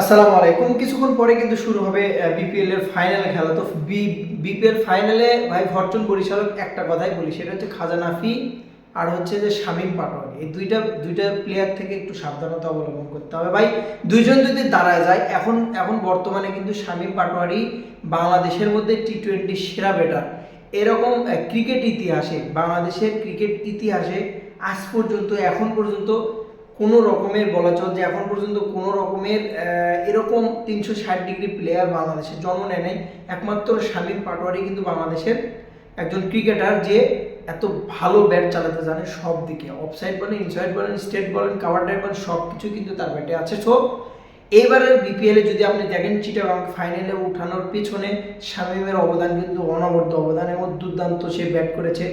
আসসালামু আলাইকুম। কিছুক্ষণ পরে কিন্তু শুরু হবে বিপিএল এর ফাইনাল খেলা। তো বিপিএল ফাইনালে ভাই ফরচুন পরিচালক একটা কথাই বলি, সেটা হচ্ছে খাজানাফি আর হচ্ছে যে শামীম পাটোয়ারি। এই দুইটা দুইটা প্লেয়ার থেকে একটু সাবধানতা অবলম্বন করতে হবে। ভাই, দুইজন যদি দাঁড়ায় যায়, এখন এখন বর্তমানে কিন্তু শামীম পাটোয়ারি বাংলাদেশের মধ্যে টি টোয়েন্টি সেরা ব্যাটার এরকম ক্রিকেট ইতিহাসে, বাংলাদেশের ক্রিকেট ইতিহাসে আজ পর্যন্ত, এখন পর্যন্ত কোনো রকমের বলা চল যে এখন পর্যন্ত কোনো রকমের এরকম তিনশো ষাট ডিগ্রি প্লেয়ার বাংলাদেশে জন্ম নেয় নাই। একমাত্র শামীম পাটোয়ারি কিন্তু বাংলাদেশের একজন ক্রিকেটার যে এত ভালো ব্যাট চালাতে জানে সব দিকে অফসাইড বলেন ইনসাইড বলেন স্টেট বলেন কাভার ড্রাইভ বলেন সব কিছু কিন্তু তার ব্যাটে আছে। সো এইবারের বিপিএলে যদি আপনি দেখেন চিটাগাং ফাইনালে উঠানোর পিছনে শামীমের অবদান কিন্তু অনবদ্য অবদান এবং দুর্দান্ত সে ব্যাট করেছে।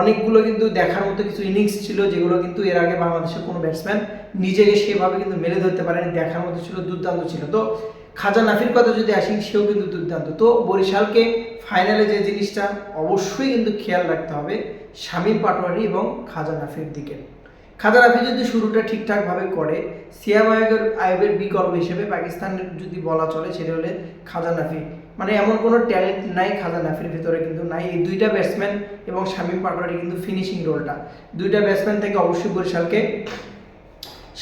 অনেকগুলো কিন্তু দেখার মতো কিছু ইনিংস ছিল যেগুলো কিন্তু এর আগে বাংলাদেশের কোনো ব্যাটসম্যান নিজেকে সেভাবে কিন্তু মেলে ধরতে পারেনি, দেখার মতো ছিল, দুর্দান্ত ছিল। তো খাজা নাফির কথা যদি আসি, সেও কিন্তু দুর্দান্ত। তো বরিশালকে ফাইনালে যে জিনিসটা অবশ্যই কিন্তু খেয়াল রাখতে হবে, শামীম পাটোয়ারি এবং খাজা নাফির দিকে। খাজা নাফি যদি শুরুটা ঠিকঠাকভাবে করে সিয়াম আয়বের আয়বের বিকল্প হিসেবে পাকিস্তানের যদি বলা চলে, সেটা হলে খাজা নাফি। মানে এমন কোনো ট্যালেন্ট নাই খাজা নাফির ভিতরে কিন্তু নাই। এই দুইটা ব্যাটসম্যান এবং শামীম পাটোয়ারি কিন্তু ফিনিশিং রোলটা দুইটা ব্যাটসম্যান থেকে অবশ্যই বরিশালকে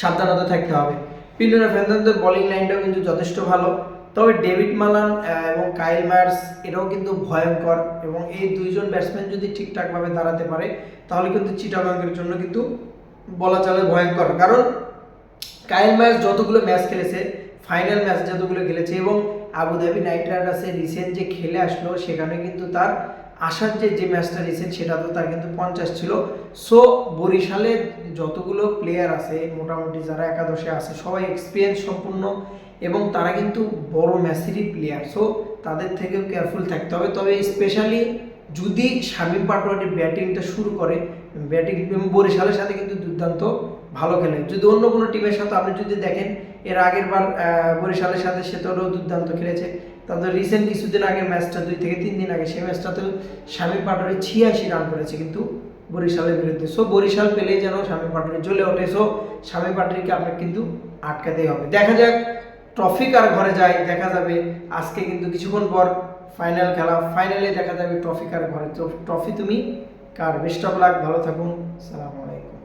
সাবধানতা থাকতে হবে। পিন্ডুরা ফেন্দানদের বোলিং লাইনটাও কিন্তু যথেষ্ট ভালো। তবে ডেভিড মালান এবং কাইল মায়ার্স এরাও কিন্তু ভয়ঙ্কর। এবং এই দুইজন ব্যাটসম্যান যদি ঠিকঠাকভাবে দাঁড়াতে পারে, তাহলে কিন্তু চিটাগাঙ্গের জন্য কিন্তু বলা চলে ভয়ঙ্কর। কারণ কাইল মায়ার্স যতগুলো ম্যাচ খেলেছে, ফাইনাল ম্যাচ যতগুলো খেলেছে এবং আবুধাবি নাইট রাইডার্সের রিসেন্ট যে খেলে আসলো, সেখানে কিন্তু তার আসার যে যে ম্যাচটা রিসেন্ট, সেটা তো তার কিন্তু পঞ্চাশ ছিল। সো বরিশালে যতগুলো প্লেয়ার আছে, মোটামুটি যারা একাদশে আছে, সবাই এক্সপিরিয়েন্স সম্পূর্ণ এবং তারা কিন্তু বড় ম্যাচেরই প্লেয়ার সো তাদের থেকেও কেয়ারফুল থাকতে হবে। তবে স্পেশালি যদি শামীম পাটোয়ারি ব্যাটিংটা শুরু করে, ব্যাটিং বরিশালের সাথে কিন্তু দুর্দান্ত ভালো খেলে। যদি অন্য কোনো টিমের সাথে আপনি যদি দেখেন, এর আগের বার বরিশালের সাথে সে তো দুর্দান্ত খেলেছে। তাদের রিসেন্ট কিছুদিন আগের ম্যাচটা দুই থেকে তিন দিন আগে, সেই ম্যাচটাতেও শামীম পাটোয়ারি ছিয়াশি রান করেছে কিন্তু বরিশালের বিরুদ্ধে। সো বরিশাল পেলেই যেন শামীম পাটোয়ারি জ্বলে ওঠে। সো শামীম পাটোয়ারিকে আপনাকে কিন্তু আটকাতেই হবে। দেখা যাক ট্রফি কার ঘরে যায়, দেখা যাবে। আজকে কিন্তু কিছুক্ষণ পর ফাইনাল খেলা ফাইনালে দেখা যাবে ট্রফি কার ঘরে। তো ট্রফি তুমি কার? বেস্ট অফ লাক ভালো থাকুন, সালাম আলাইকুম।